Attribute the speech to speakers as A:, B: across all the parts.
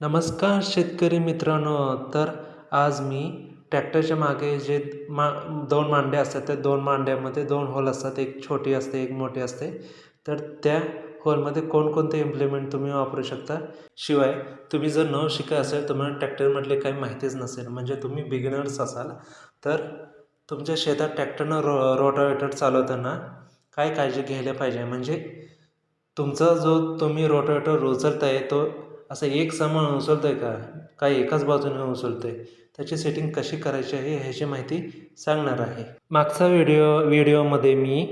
A: नमस्कार शेतकरी मित्रांनो. तर आज मी ट्रॅक्टरच्या मागे जे मा दोन मांड्या असतात त्या दोन मांड्यामध्ये दोन होल असतात. एक छोटी असते एक मोठी असते. तर त्या होलमध्ये कोणकोणते इम्प्लिमेंट तुम्ही वापरू शकता? शिवाय तुम्ही जर न शिका असेल तुम्हाला ट्रॅक्टरमधले काही माहितीच नसेल. म्हणजे तुम्ही बिगिनर्स असाल तर तुमच्या शेतात ट्रॅक्टरनं रो रोटावेटर चालवताना काय काळजी घ्यायला पाहिजे? म्हणजे तुमचा जो तुम्ही रोटावेटर उचलताय तो असं एक समान आहे का? काय एकाच बाजूने उचलतोय? त्याची सेटिंग कशी करायची आहे ह्याची माहिती सांगणार आहे. मागचा व्हिडिओ व्हिडिओमध्ये मी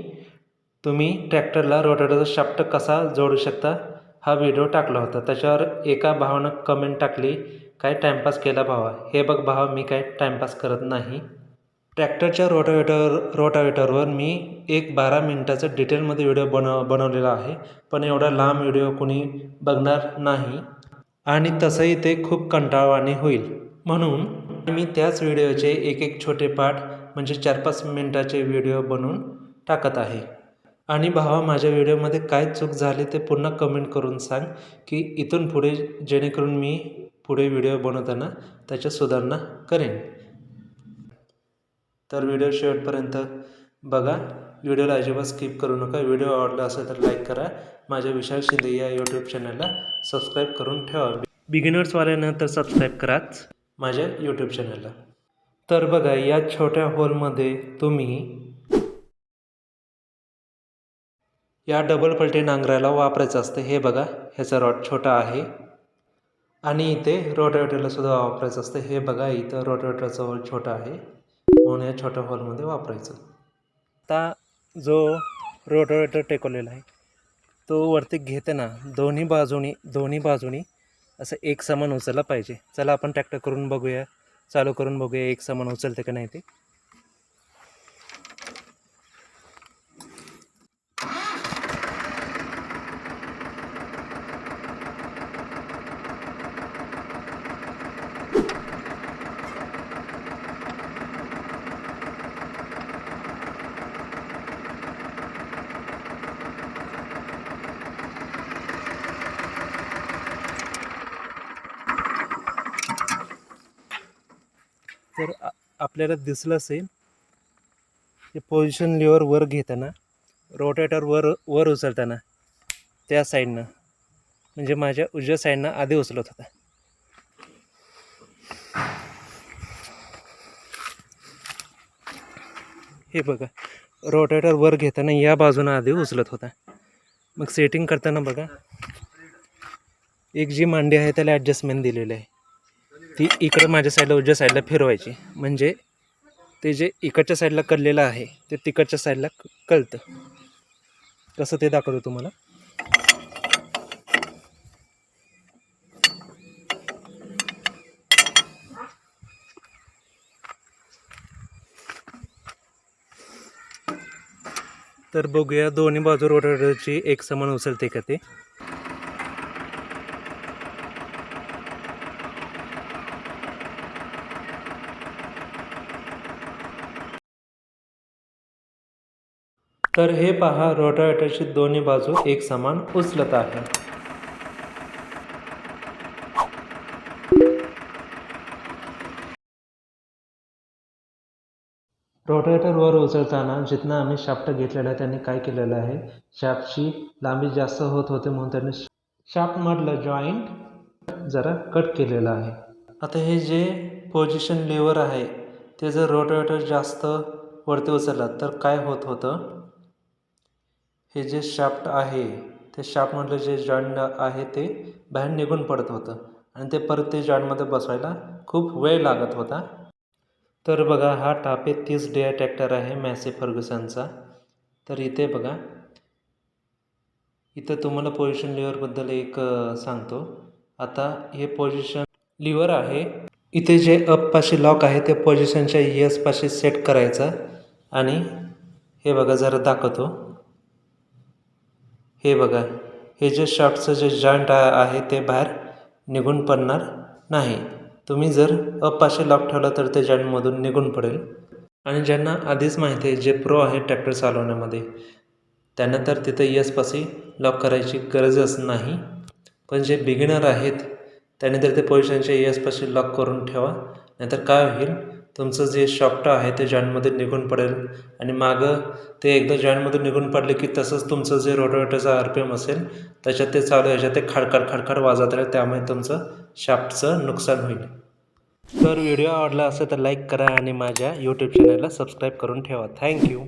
A: तुम्ही ट्रॅक्टरला रोटावेटरचा शाफ्ट कसा जोडू शकता हा व्हिडिओ टाकला होता. त्याच्यावर एका भावानं कमेंट टाकली काय टाईमपास केला भावा? हे बघ भावा मी काय टाईमपास करत नाही. ट्रॅक्टरच्या रोटावेटर रोटावेटरवर मी एक बारा मिनटाचा डिटेलमध्ये व्हिडिओ बनव बनवलेला आहे. पण एवढा लांब व्हिडिओ कोणी बघणार नाही. आणि तसंही ते खूप कंटाळवाणे होईल. म्हणून मी त्याच व्हिडिओचे एक एक छोटे पाठ म्हणजे चार पाच मिनटाचे व्हिडिओ बनवून टाकत आहे. आणि भावा माझ्या व्हिडिओमध्ये काय चूक झाली ते पुन्हा कमेंट करून सांग की इथून पुढे जेणेकरून मी पुढे व्हिडिओ बनवताना त्याच्या सुधारणा करेन. तर व्हिडिओ शेवटपर्यंत बघा व्हिडिओला अजिबात स्किप करू नका. व्हिडिओ आवडला असेल तर लाईक करा. माझ्या विशाल शिंदे या यूट्यूब चॅनलला सबस्क्राईब करून ठेवा. बिगिनर्सवाल्यानं तर सबस्क्राईब कराच माझ्या यूट्यूब चॅनलला तर बघा या छोट्या होलमध्ये तुम्ही या डबल पलटी नांगराला वापरायचं असतं. हे बघा ह्याचा रॉड छोटा आहे. आणि इथे रोटावेटरला सुद्धा वापरायचं असतं. हे बघा इथं रोटावेटरचा होल छोटा आहे. म्हणून या छोट्या हॉलमध्ये वापरायचं. आता जो रोटावेटर टेकवलेला आहे तो वरती घेताना दोन्ही बाजूनी दोन्ही बाजूनी असं एक समान उचलला पाहिजे. चला आपण ट्रॅक्टर करून बघूया चालू करून बघूया एक समान उचलते का नाही ते. तर आपल्याला दिसलं असेल ते पोझिशन लिव्हर वर घेताना रोटेटर वर वर उचलताना त्या साईडनं म्हणजे माझ्या उजव्या साईडनं आधी उचलत होता. हे बघा रोटेटर वर घेताना या बाजूनं आधी उचलत होता. मग सेटिंग करताना बघा एक जी मांडी आहे त्याला ॲडजस्टमेंट दिलेली आहे. ती इकडं माझ्या साईडला उजव्या साईडला फिरवायची. म्हणजे ते जे इकडच्या साईडला कललेलं आहे ते तिकडच्या साईडला कळतं. कसं ते दाखवतो तुम्हाला. तर बघूया दोन्ही बाजू रोटरची एक समान उचलते का ते. तर हे पहा रोटावेटरची दोन्ही बाजू एक समान उचलत आहे. रोटावेटरवर उचलताना जितना आम्ही शाफ्ट घेतलेला आहे त्यांनी काय केलेलं आहे? शाफ्टची लांबी जास्त होत होते म्हणून त्यांनी शाफ्टमधलं जॉईंट जरा कट केलेलं आहे. आता हे जे पोझिशन लेवर आहे ते जर रोटावेटर जास्त वरती उचललं तर काय होत होतं? हे जे शाफ्ट आहे ते शाफ्टमधलं जे जॉईंट आहे ते बाहेर निघून पडत होतं आणि ते परत ते जॉईंटमध्ये बसवायला खूप वेळ लागत होता. तर बघा हा टापे तीस डी ट्रॅक्टर आहे मॅसे फर्ग्युसनचा. तर इथे बघा इथं तुम्हाला पोझिशन लिव्हरबद्दल एक सांगतो. आता हे पोझिशन लिव्हर आहे. इथे जे अपपाशी लॉक आहे ते पोझिशनच्या यसपाशी सेट करायचा आणि हे बघा जरा दाखवतो. हे बघा हे जे शॉर्टचं जे जॉईंट आहे ते बाहेर निघून पडणार नाही. तुम्ही जर अपाशी लॉक ठेवला तर ते जॉईंटमधून निघून पडेल. आणि ज्यांना आधीच माहिती आहे जे प्रो आहे ट्रॅक्टर चालवण्यामध्ये त्यांना तर तिथे यसपाशी लॉक करायची गरजच नाही. पण जे बिगिनर आहेत त्यानंतर ते पोझिशनचे येसपाशी लॉक करून ठेवा नाहीतर काय होईल? तुमचं जे शॉफ्ट आहे ते जॉईंटमध्ये निघून पडेल. आणि मागं ते एकदा जॉईंटमधून निघून पडले की तसंच तुमचं जे रोटोवेटरचं आर पी एम असेल त्याच्यात ते चालू याच्यात ते खडखड खडखड वाजत राहील त्यामुळे तुमचं शाफ्टचं नुकसान होईल. तर व्हिडिओ आवडला असेल तर लाईक करा आणि माझ्या यूट्यूब चॅनलला सबस्क्राईब करून ठेवा. थँक्यू